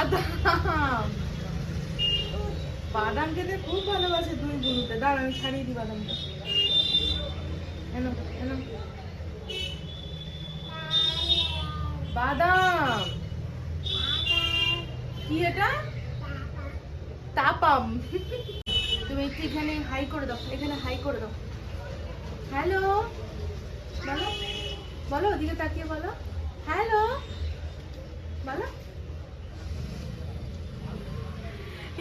বাদাম। বাদাম খেতে খুব ভালোবাসে দুই বুনুতে দাঁড় আমি ছাড়িয়ে দিই বাদামটা। বাদাম। কি এটা? তাপাম। তুমি একটু এখানে হাই করে দাও, এখানে হাই করে দাও। হ্যালো? বলো। বলো, ওদিকে তাকিয়ে বলো। হ্যালো? বলো।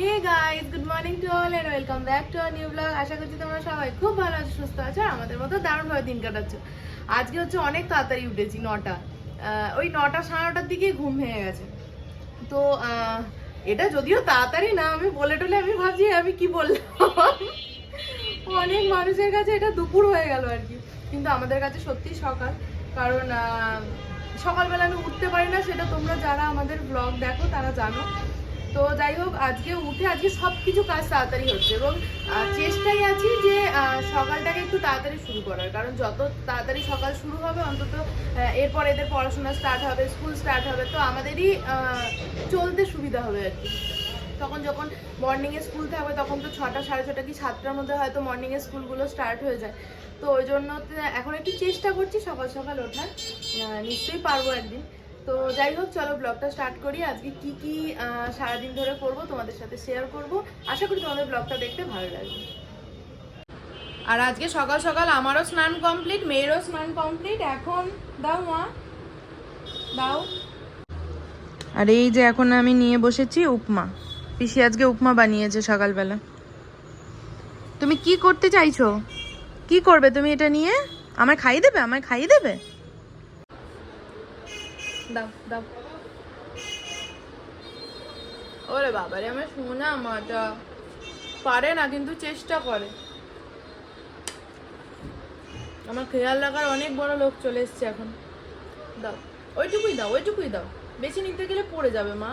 Hey guys good morning to all and welcome back to our new blog আশা করছি তোমরা সবাই খুব ভালো আছো, সুস্থ আছো আর আমাদের মতো দারুণভাবে দিন কাটাচ্ছ। আজকে হচ্ছে অনেক তাড়াতাড়ি উঠেছি, নটা। ওই নটা সাড়ে নটার দিকে ঘুম ভেঙে গেছে। তো এটা যদিও তাড়াতাড়ি না, আমি বলে টলে আমি ভাবছি আমি কি বললাম? অনেক মানুষের কাছে এটা দুপুর হয়ে গেল আর কি। কিন্তু আমাদের কাছে সত্যি সকাল। কারণ সকালবেলা আমি উঠতে পারি না, সেটা তোমরা যারা আমাদের ব্লগ দেখো, তারা জানো। তো যাই হোক, আজকে উঠে আজকে সব কিছু কাজ তাড়াতাড়ি হচ্ছে এবং চেষ্টাই আছি যে সকালটাকে একটু তাড়াতাড়ি শুরু করার। কারণ যত তাড়াতাড়ি সকাল শুরু হবে, অন্তত এরপর এদের পড়াশোনা স্টার্ট হবে স্কুল স্টার্ট হবে, তো আমাদেরই চলতে সুবিধা হবে আর কি। তখন যখন মর্নিংয়ে স্কুল থাকবে, তখন তো ছটা, সাড়ে ছটা কি সাতটার মধ্যে হয়তো মর্নিংয়ে স্কুলগুলো স্টার্ট হয়ে যায়। তো ওই জন্য এখন একটু চেষ্টা করছি সকাল সকাল ওঠার। নিশ্চয়ই পারব একদিন। তো যাই হোক, চলো ব্লগটা স্টার্ট করি। আজকে কি কি সারাদিন ধরে করব তোমাদের সাথে শেয়ার করব। আশা করি তোমাদের ব্লগটা দেখতে ভালো লাগবে। আর আজকে সকাল সকাল আমারও স্নান কমপ্লিট মেয়েরও স্নান কমপ্লিট এখন দাও মা, দাও। আর এই যে এখন আমি নিয়ে বসেছি উপমা। পিসি আজকে উপমা বানিয়েছে সকালবেলা। তুমি কি করতে চাইছো? কি করবে তুমি এটা নিয়ে? আমায় খাইয়ে দেবে? আমায় খাইয়ে দেবে? দাও দাও। ওরে বাবারে, আমার শোনা মাটা। পারে না, কিন্তু চেষ্টা করে। আমার খেয়াল রাখার অনেক বড় লোক চলে এসছে এখন। দাও, ওইটুকুই দাও ওইটুকুই দাও। বেশি নিতে গেলে পড়ে যাবে, মা।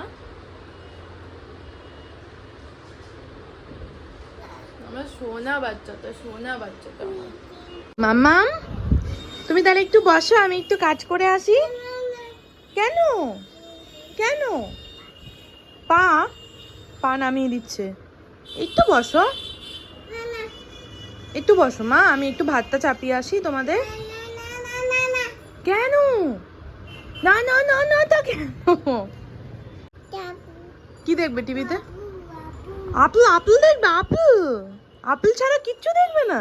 আমার সোনা বাচ্চাটা সোনা বাচ্চাটা মাম্মাম, তুমি তাহলে একটু বসো, আমি একটু কাজ করে আসি। কেন? কেন? পা পা নামিয়ে দিচ্ছে। একটু বসো। একটু বসো, মা। আমি একটু ভাতটা চাপিয়ে আসি তোমাদের। কেন? না না না না, তা কেন? কি দেখবে টিভিতে? আপেল আপেল দেখবে, আপেল। আপেল ছাড়া কিচ্ছু দেখবে না।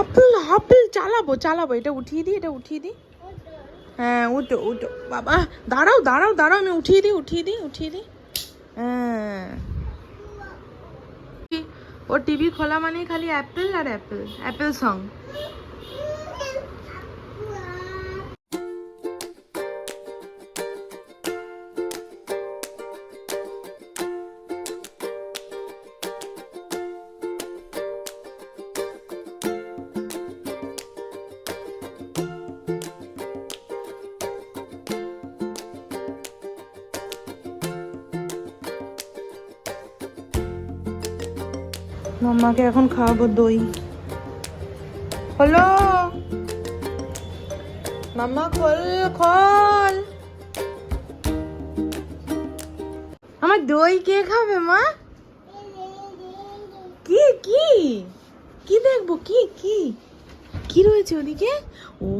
আপেল আপেল, চালাবো চালাবো। এটা উঠিয়ে দিই, এটা উঠিয়ে দিই। হ্যাঁ উঠো উঠো। বাবা, দাঁড়াও দাঁড়াও দাঁড়াও, আমি উঠিয়ে দিই উঠিয়ে দিই উঠিয়ে দিই। হ্যাঁ। ও টিভি খোলা মানে খালি অ্যাপেল আর অ্যাপেল অ্যাপেল সং। মাম্মাকে এখন খাওয়াবো দই। হলো? মাম্মা খোল খোল। আমার দই কে খাবে, মা? কি কি? কি দেখব? কি কি? কি রয়েছে ওদিকে? ও,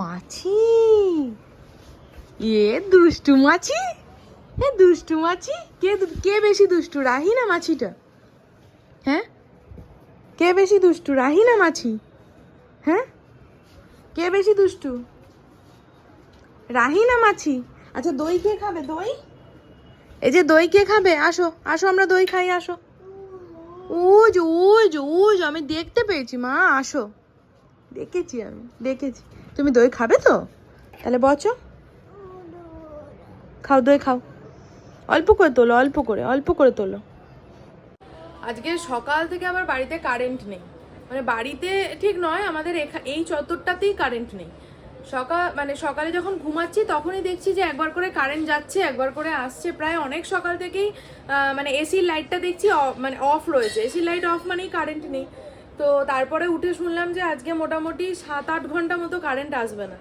মাছি। এ, দুষ্টু মাছি? এ, দুষ্টু মাছি? কে কে বেশি দুষ্টু, রাহি না মাছিটা? কে বেশি দুষ্টু, রাহি না মাছি? হ্যাঁ? কে বেশি দুষ্টু? রাহি না মাছি? আচ্ছা দই কে খাবে? দই? এই যে দই কে খাবে? আসো আসো, আমরা দই খাই, আসো। উজ উজ উজ, আমি দেখতে পেয়েছি, মা, আসো। দেখেছি আমি, দেখেছি। তুমি দই খাবে তো? তাহলে বচো। খাও, দই খাও। অল্প করে তোলো, অল্প করে অল্প করে তোলো। আজকে সকাল থেকে আবার বাড়িতে কারেন্ট নেই। মানে বাড়িতে ঠিক নয়, আমাদের এই চত্বরটাতেই কারেন্ট নেই। সকাল মানে সকালে যখন ঘুমাচ্ছি তখনই দেখছি যে একবার করে কারেন্ট যাচ্ছে, একবার করে আসছে। প্রায় অনেক সকাল থেকেই মানে এসির লাইটটা দেখছি মানে অফ রয়েছে। এসির লাইট অফ মানেই কারেন্ট নেই। তো তারপরে উঠে শুনলাম যে আজকে মোটামুটি সাত আট ঘণ্টা মতো কারেন্ট আসবে না।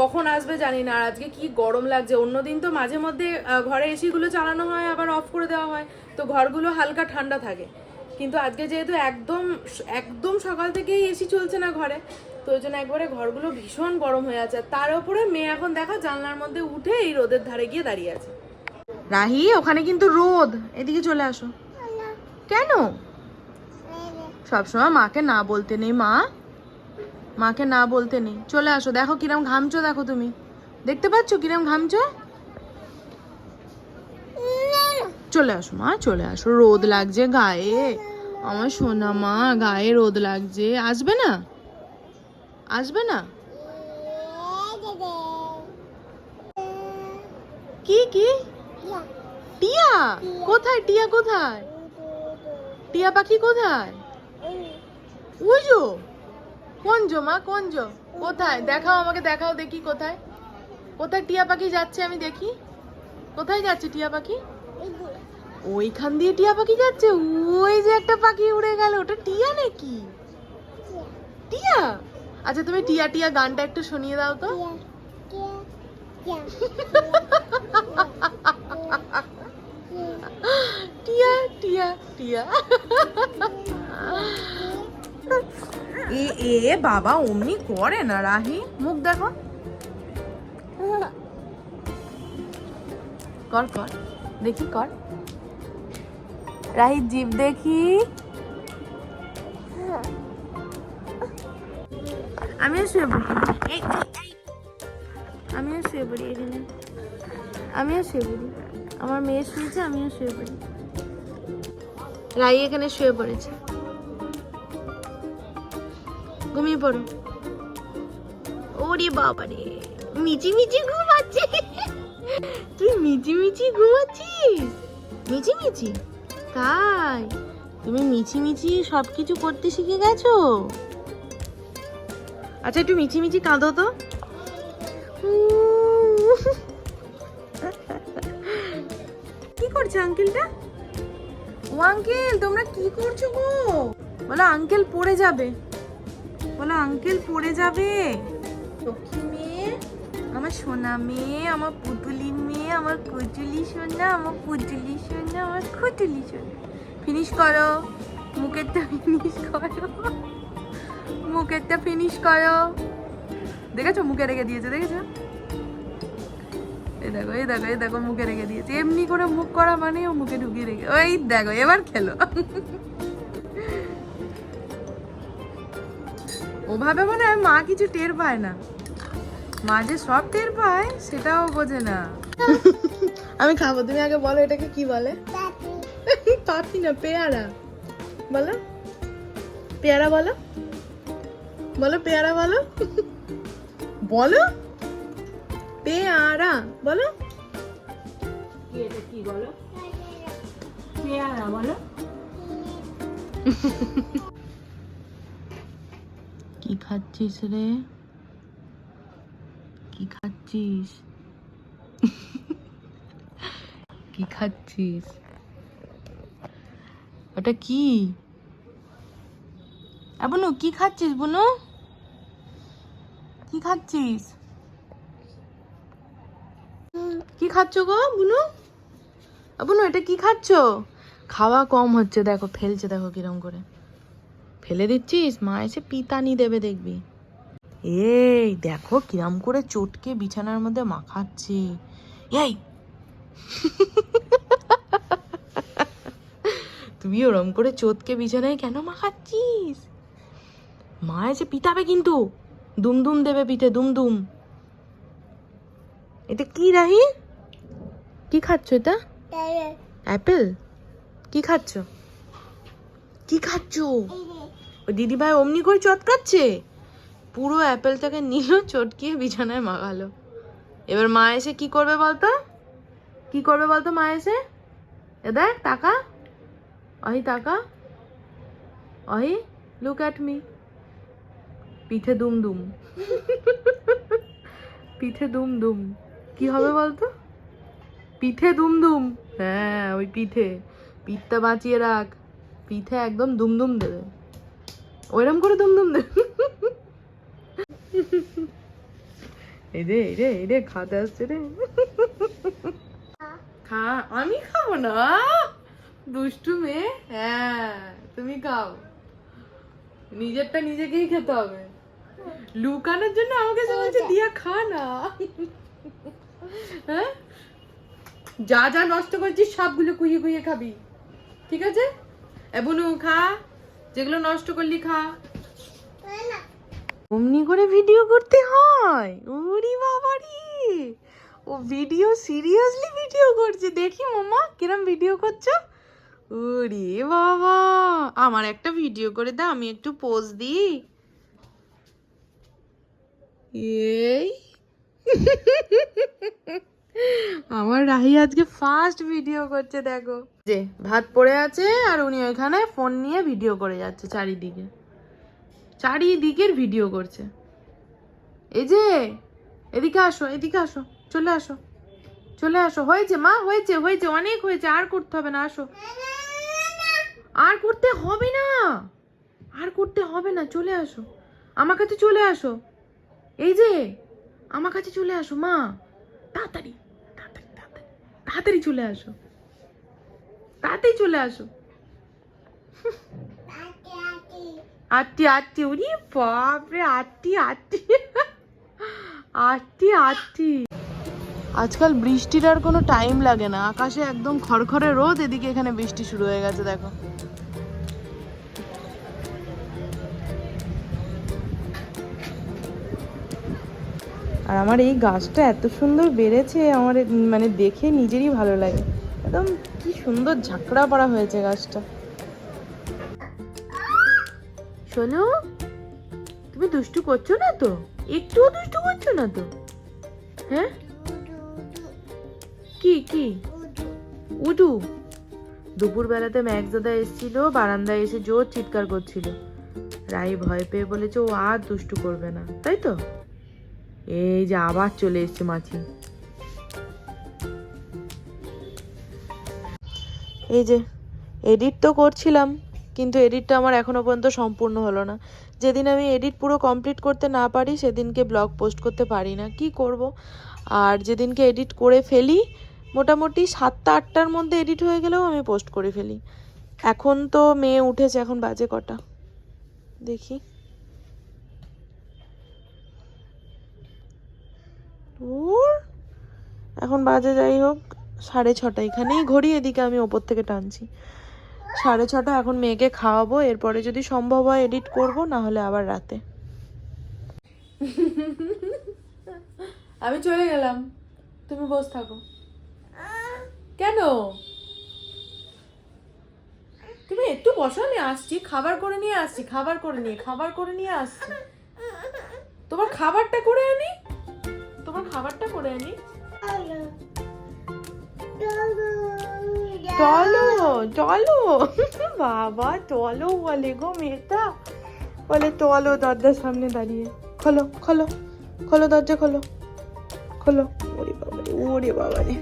কখন আসবে জানি না আর আজকে কি গরম লাগছে। অন্যদিন তো মাঝে মধ্যে ঘরে এসিগুলো চালানো হয় আবার অফ করে দেওয়া হয়। তো ঘরগুলো হালকা ঠান্ডা থাকে। কিন্তু আজকে যেহেতু একদম একদম সকাল থেকেই এসি চলছে না ঘরে তো ওই জন্য একবারে ঘরগুলো ভীষণ গরম হয়ে আছে। তার উপরে মেয়ে এখন দেখা জানলার মধ্যে উঠে এই রোদের ধারে গিয়ে দাঁড়িয়ে আছে। রাহি ওখানে কিন্তু রোদ। এদিকে চলে আসো। কেন? সবসময় মাকে না বলতে নেই মা। মাকে না বলতে নেই। চলে আসো, দেখো কিরম ঘামছো, দেখো তুমি। দেখতে পাচ্ছ কিরম ঘামছো? চলে আসো মা, চলে আসো। রোদ লাগছে গায়ে। আমার সোনা মা, গায়ে রোদ লাগছে। আসবে না? আসবে না? কি কি? টিয়া? কোথায় টিয়া কোথায়? টিয়া পাখি কোথায়? যো কোন জো মা কোন জো? কোথায়? দেখাও আমাকে দেখাও দেখি কোথায়। কোথায় টিয়া পাখি যাচ্ছে আমি দেখি। কোথায় যাচ্ছে টিয়া পাখি? ওইখান দিয়ে টিয়া পাখি যাচ্ছে? ওই যে একটা পাখি উড়ে গেল। ওটা টিয়া নাকি? টিয়া? আচ্ছা তুমি টিয়া টিয়া গানটা একটু শুনিয়ে দাও তো। টিয়া টিয়া টিয়া। এ এ বাবা, অমনি করে না, রাহি। মুখ দেখো। কর কর। দেখি, কর। রাহি, জিভ দেখি। আমিও শুয়ে পড়ি। আমিও শুয়ে পড়ি এখানে। আমিও শুয়ে পড়ি। আমার মেয়ে শুয়েছে, আমিও শুয়ে পড়ি। রাই এখানে শুয়ে পড়েছে। ঘুমিয়ে পড়ো। ওরে বাবা রে মিচি মিচি ঘুমাচ্ছে। তুই মিচি মিচি ঘুমাচ্ছিস? মিচি মিচি তাই? তুমি মিচি মিচি সব কিছু করতে শিখে গেছো? আচ্ছা একটু মিচি মিচি কাঁদো তো। কি করছে, আঙ্কেলটা? ও আঙ্কেল, তোমরা কি করছ গো? বলো, আঙ্কেল পড়ে যাবে। বলো আঙ্কেল পড়ে যাবে। লক্ষ্মী মেয়ে, আমার সোনা মেয়ে, আমার পুতুলি মেয়ে, আমার কুচুলি সোনা, আমার পুতুলি সোনা, আমার খুতুলি সোনা। ফিনিশ করো। মুখেরটা ফিনিশ করো। মুখেরটা ফিনিশ করো। দেখেছ? মুখে রেখে দিয়েছে, দেখেছ? এই দেখো এই দেখো এই দেখো, মুখে রেখে দিয়েছে। এমনি করে মুখ করা মানে ও মুখে ঢুকিয়ে রেখে ওই দেখো, এবার খেলো। ওভাবে মনে হয় মা কিছু টের পায় না। মা যে সব টের পায় সেটাও বোঝে না। আমি খাব তুমি আগে বলো এটাকে কি বলে? পাপি না পেয়ারা। বলো। পেয়ারা বলো। বলো পেয়ারা বলো। বলো। পেয়ারা বলো। কি এটা কি বলো? পেয়ারা বলো। খাচ্ছিস রে? কি খাচ্ছিস? কি খাচ্ছিস? ওটা কি? বুনু, কি খাচ্ছিস বুনু? কি খাচ্ছিস? কি খাচ্ছ গো বুনু? বুনু, এটা কি খাচ্ছ? খাওয়া কম হচ্ছে, দেখো, ফেলছে, দেখো, কিরম করে। ফেলে দিচ্ছিস? মা এসে পিতানি দেবে দেখবি। এই দেখো কিরম করে চটকে বিছানার মধ্যে মাখাচ্ছে। এই! তুই ওরম করে চটকে বিছানায় কেন মাখাচ্ছিস? মা এসে পিতাবে কিন্তু। দুম দুম দেবে পিঠে দুম দুম এটা কি রাহি? কি খাচ্ছ এটা? অ্যাপেল। কি খাচ্ছ? কি খাচ্ছ? ওই দিদিভাই অমনি করে চটকাচ্ছে? পুরো অ্যাপেলটাকে নিল, চটকিয়ে বিছানায় মাগালো এবার মা এসে কি করবে বলতো? কি করবে বলতো মা এসে? এ দেখ, টাকা। অহি টাকা। অহি লুক অ্যাট মি পিঠে দুম দুম পিঠে দুম দুম কি হবে বলতো? পিঠে দুম দুম হ্যাঁ ওই পিঠে। পিঠটা বাঁচিয়ে রাখ। পিঠে একদম দুমদুম দেবে। ওইরকম করে রে। খা, আমি খাব না? দুষ্টু মেয়ে? হ্যাঁ তুমি খাও। নিজেরটা নিজেকেই খেতে হবে। লুকানোর জন্য আমাকে বলছে, দিয়া খা না। হ্যাঁ? যা যা নষ্ট করছিস, সবগুলো কুইয়ে কুইয়ে খাবি। ঠিক আছে? এবনু খা। যেগুলো নষ্ট করলি খা। অমনি করে ভিডিও করতে হয়। ওরে বাবারি। ও ভিডিও সিরিয়াসলি ভিডিও করছে। দেখি মামা কিরম ভিডিও করছ? ওরে বাবা। আমার একটা ভিডিও করে দে আমি একটু পোজ দিই। এই। আমার রাহি আজকে ফার্স্ট ভিডিও করছে, দেখো। যে, ভাত পড়ে আছে আর উনি ওইখানে ফোন নিয়ে ভিডিও করে যাচ্ছে চারিদিকে। চারিদিকের ভিডিও করছে। এই যে, এদিকে আসো এদিকে আসো, চলে আসো চলে আসো। হয়েছে, মা, হয়েছে হয়েছে, অনেক হয়েছে, আর করতে হবে না, আসো। আর করতে হবে না। আর করতে হবে না, চলে আসো। আমার কাছে চলে আসো। এই যে, আমার কাছে চলে আসো, মা। তাড়াতাড়ি। তাড়াতাড়ি চলে আসো। তাড়াতাড়ি চলে আসো। আটটি আটটি, উনি বাপরে, আটটি আটটি। আটটি আটটি। আজকাল বৃষ্টির আর কোনো টাইম লাগে না। আকাশে একদম খড়খড়ে রোদ, এদিকে এখানে বৃষ্টি শুরু হয়ে গেছে, দেখো। আর আমার এই গাছটা এত সুন্দর বেড়েছে, আমার মানে দেখে নিজেরই ভালো লাগে। একদম কি সুন্দর ঝাঁকড়া পড়া হয়েছে গাছটা। শোনো তুমি দুষ্টু করছ না তো? একটুও দুষ্টু করছ না তো? হ্যাঁ? কি কি? উডু। দুপুর বেলাতে ম্যাকদাদা এসেছিল, বারান্দায় এসে জোর চিৎকার করছিল। রাই ভয় পেয়ে বলেছে, ও আর দুষ্টু করবে না। তাই তো? এই যে আবার চলে এসছে মাছি। এই যে এডিট তো করছিলাম, কিন্তু এডিটটা আমার এখনও পর্যন্ত সম্পূর্ণ হলো না। যেদিন আমি এডিট পুরো কমপ্লিট করতে না পারি, সেদিনকে ব্লগ পোস্ট করতে পারি না। কি করব? আর যেদিনকে এডিট করে ফেলি, মোটামুটি সাতটা, আটটার মধ্যে এডিট হয়ে গেলেও আমি পোস্ট করে ফেলি। এখন তো মেয়ে উঠেছে, এখন বাজে কটা? দেখি ওর এখন বাজে যাই হোক সাড়ে ছটা। এখানেই ঘড়ি, এদিকে আমি ওপর থেকে টানছি। সাড়ে ছটা, এখন মেয়েকে খাওয়াবো। এরপরে যদি সম্ভব হয় এডিট করব, না হলে আবার রাতে। আমি চলে গেলাম। তুমি বস থাকো। কেন? তুমি একটু বসো, আমি আসছি। খাবার করে নিয়ে আসছি, খাবার করে নিয়ে, খাবার করে নিয়ে আসছি। তোমার খাবারটা করে আনি। তোমার খাবারটা করে আনি। চলো চলো। বাবা, চলো বলে গো মেয়েটা। বলে, চলো দরজার সামনে দাঁড়িয়ে। খোলো খোলো খোলো দরজা, খোলো। খোলো। ওরে বাবারে ওরে বাবারে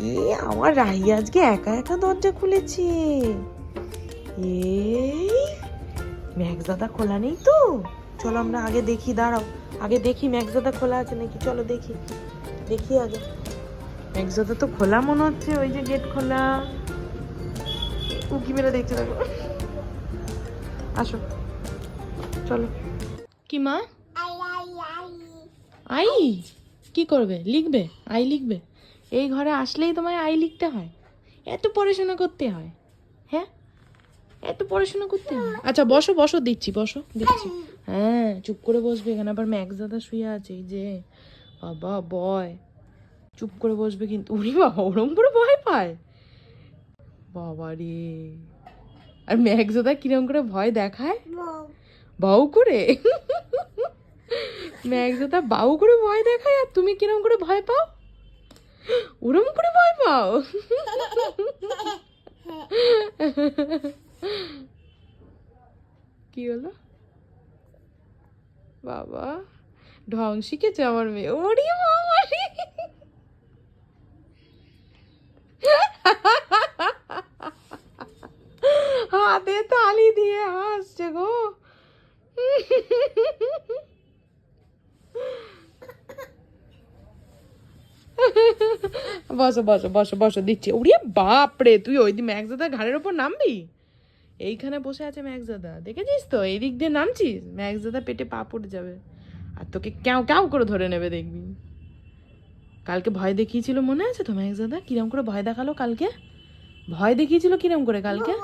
এ, আমার রাহি আজকে একা একা দরজা খুলেছে। এই ম্যাক্সদাদা খোলা নেই তো? চলো আমরা আগে দেখি, দাঁড়াও। আগে দেখি ম্যাক্সদাদা খোলা আছে নাকি? চলো দেখি। দেখি আগে। ম্যাক্সদাদা তো খোলা মনে হচ্ছে, ওই যে গেট খোলা। উকি মেরে দেখতে থাকো। আসো। চলো। কি মা? আই কি করবে? লিখবে? আই লিখবে? এই ঘরে আসলেই তোমায় আই লিখতে হয়। এত পড়াশোনা করতে হয়। হ্যাঁ? এত পড়াশোনা করতে হয়। আচ্ছা বসো বসো দিচ্ছি বসো দিচ্ছি। হ্যাঁ চুপ করে বসবে এখানে। আবার ম্যাক্স দাদা শুয়ে আছে এই যে। বাবা বয়। চুপ করে বসবে কিন্তু। উনি বাবা ওরম করে ভয় পায়। বাবা রে আর ম্যাক্স দাদা কিরম করে ভয় দেখায়? বাউ। করে? ম্যাক্স বাউ করে ভয় দেখায় আর তুমি কিরম করে ভয় পাও? ওরম করে ভয় পাও? কি হলো? বাবা ঢং শিখেছে আমার মেয়ে। ওরে বাবা রে। হাতে তালি দিয়ে হাসছে গো। বসো বসো বসো বসো, দিচ্ছি। উড়িয়ে বাপরে, তুই ওই দিন ম্যাকজাদার ঘাড়ের ওপর নামবি? এইখানে বসে আছে ম্যাকজাদা। দেখেছিস তো? এই দিক দিয়ে নামছিস? ম্যাকজাদা পেটে পা পড়ে যাবে। আর তোকে ক্যাও ক্যাও করে ধরে নেবে, দেখবি। কালকে ভয় দেখিয়েছিল মনে আছে তো ম্যাকজাদা? কিরম করে ভয় দেখাল কালকে? ভয় দেখিয়েছিল কিরম করে কালকে?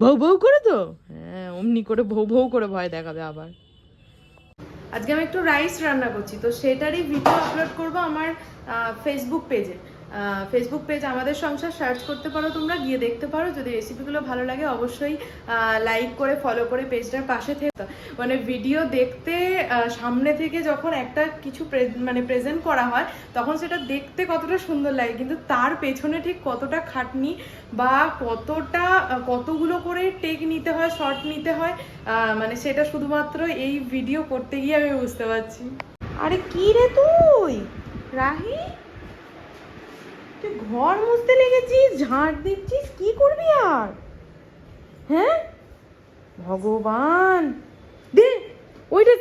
বউ ভৌ করে তো? হ্যাঁ অমনি করে ভৌ ভৌ করে ভয় দেখাবে আবার। আজকে আমি একটু রাইস রান্না করছি, তো সেটারই ভিডিও আপলোড করব আমার ফেসবুক পেজে ফেসবুক পেজ আমাদের সংসার সার্চ করতে পারো তোমরা, গিয়ে দেখতে পারো। যদি রেসিপিগুলো ভালো লাগে, অবশ্যই লাইক করে ফলো করে পেজটার পাশে থেকে। মানে ভিডিও দেখতে সামনে থেকে যখন একটা কিছু মানে প্রেজেন্ট করা হয়, তখন সেটা দেখতে কতটা সুন্দর লাগে। কিন্তু তার পেছনে ঠিক কতটা খাটনি বা কতটা কতগুলো করে টেক নিতে হয় শর্ট নিতে হয় মানে সেটা শুধুমাত্র এই ভিডিও করতে গিয়ে আমি বুঝতে পারছি। আরে কি রে তুই? রাহি? তুই ঘর মুছতে লেগেছিস, ঝাঁট দিচ্ছিস, কি করবি আর? হ্যাঁ? ভগবান! দে, ওইটা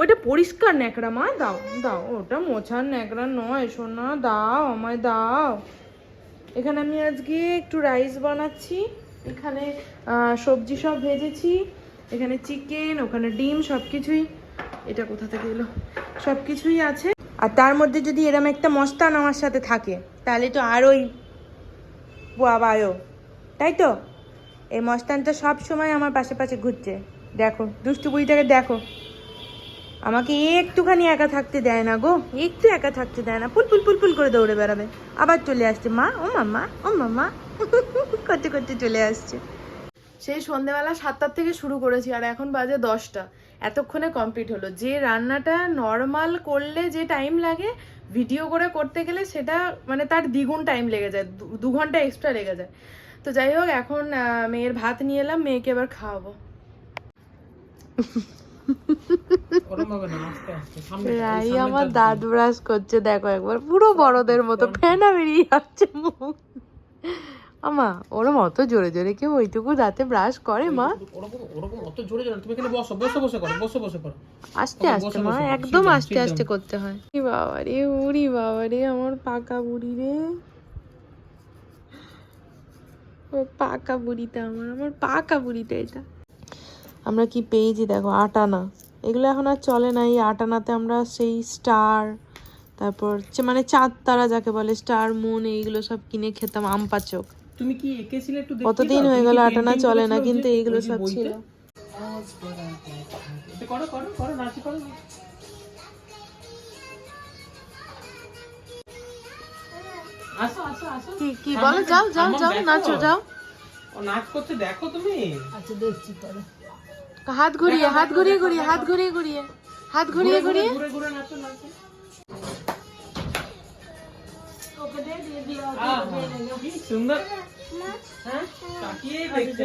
ওইটা পরিষ্কার ন্যাকড়া মা, দাও দাও, ওটা মোছার ন্যাকড়া নয়, সোনা, দাও, আমায় দাও। এখানে আমি আজকে একটু রাইস বানাচ্ছি, এখানে সবজি সব ভেজেছি, এখানে চিকেন, ওখানে ডিম সব কিছুই এটা কোথা থেকে এলো? সব কিছুই আছে। আর তার মধ্যে যদি এরম একটা মস্তান আমার সাথে থাকে, তাহলে তো আরোই বাবায়ও তাই তো? এই মস্তানটা সব সময় আমার পাশে পাশে ঘুরছে। দেখো, দুষ্টু বুড়িটাকে দেখো। আমাকে একটুখানি একা থাকতে দেয় না গো, একটু একা থাকতে দেয় না। ফুল ফুল ফুল ফুল করে দৌড়ে বেড়াবে। আবার চলে আসছে, মা, ও মামা ও মামা করতে করতে চলে আসছে। সেই সন্ধেবেলা সাতটার থেকে শুরু করেছি, আর এখন বাজে দশটা। এতক্ষণে কমপ্লিট হলো। যে রান্নাটা নর্মাল করলে যে টাইম লাগে ভিডিও করে করতে গেলে সেটা মানে তার দ্বিগুণ টাইম লেগে যায় দু- ঘণ্টা এক্সট্রা লেগে যায়। তো যাই হোক এখন মেয়ের ভাত নিয়ে এলাম মেয়েকে এবার খাওয়াবো। রাই আমার দাঁত ব্রাশ করছে দেখো একবার পুরো বড়দের মতো ফেনা বেরিয়ে যাচ্ছে মুখ। আমা ওরম অত জোরে জোরে কেউ ওইটুকু দাঁতে ব্রাশ করে মা? ওরকম অত জোরে জোরে তুমি এখানে বসো বসে বসে করো বসে বসে করো। আস্তে আস্তে মা একদম আস্তে আস্তে করতে হয়। কি বাবা রে উড়ি বাবা রে আমার পাকা বুড়ি রে। ও পাকা বুড়িটা আমার আমার পাকা বুড়িটা এটা। আমরা কি পেয়েছি দেখো আটানা এগুলো এখন আর চলে না এই আটানাতে আমরা সেই স্টার তারপর মানে চাঁদ তারা যাকে বলে স্টার মুন এইগুলো সব কিনে খেতাম আম পাচক। তুমি কি এঁকেছিলে একটু দেখি কতদিন হয়ে গেল আটানা চলে না কিন্তু এইগুলো সব ছিল। করো করো করো নাচি করো। আসো আসো আসো। কি কি বলো যাও যাও যাও। নাচো যাও। ও নাচ করতে দেখো তুমি। আচ্ছা দেখছি পরে। হাত ঘুরিয়ে হাত ঘুরিয়ে ঘুরিয়ে হাত ঘুরিয়ে ঘুরিয়ে। হাত ঘুরিয়ে ঘুরিয়ে ঘুরে ঘুরে নাচো নাচো। সুন্দর। হ্যাঁ? দেখতে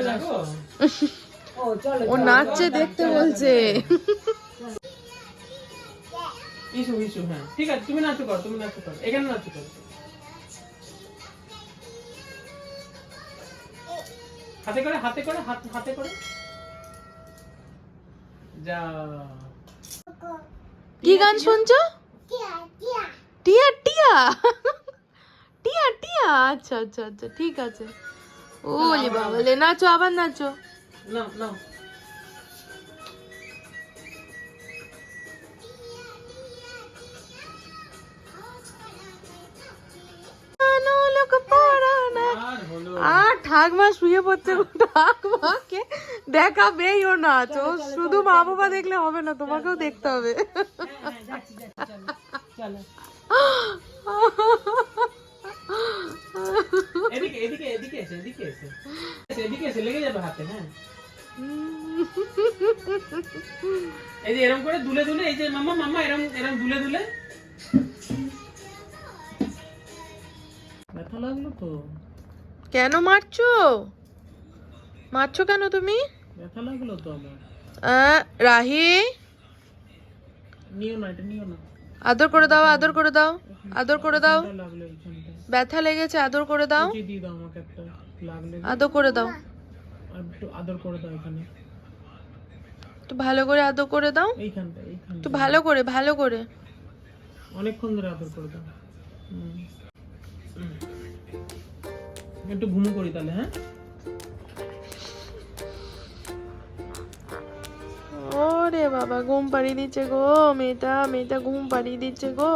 ও ও নাচছে দেখতে বলছে। ইসু ইসু হ্যাঁ। ঠিক আছে তুমি নাচো করো তুমি নাচো করো। এখানে নাচো করো। হাতে করে হাতে করে হাত হাতে করে। যা। কি গান শুনছো? টিয়া। টিয়া টিয়া। টিয়া টিয়া? আচ্ছা আচ্ছা আচ্ছা ঠিক আছে। ওলি বাবা লে নাচো আবার নাচো। না। আর ঠাকমা শুয়ে পড়ছে ঠাকমাকে দেখাবেই ও নাচ ও শুধু মা বাবা দেখলে হবে না তোমাকেও দেখতে হবে। হ্যাঁ চলো চলো। এদিকে এদিকে এদিকে এসে এদিকে এসে। এসে, এদিকে এসে লেগে যাবে হাতে হ্যাঁ। এই যে এরকম করে দুলে দুলে এই যে এরকম এরকম দুলে দুলে। ব্যথা লাগল তো। কেন মারছো? মারছো কেন তুমি? ব্যথা লাগল তো আমার। রাহি? নিও না এটা নিও না। আদর করে দাও আদর করে দাও আদর করে দাও। লাগল ব্যথা লেগেছে আদর করে দাও। দিয়ে দাও আমাকে একটা লাগলে আদর করে দাও। একটু আদর করে দাও এখানে। একটু ভালো করে আদর করে দাও। এইখানটা এইখানটা একটু ভালো করে ভালো করে। অনেকক্ষণ ধরে আদর করে দাও। একটু ঘুমু করি তাহলে হ্যাঁ? ওরে বাবা ঘুম পাড়িয়ে দিচ্ছে গো মেয়েটা মেয়েটা ঘুম পাড়িয়ে দিচ্ছে গো।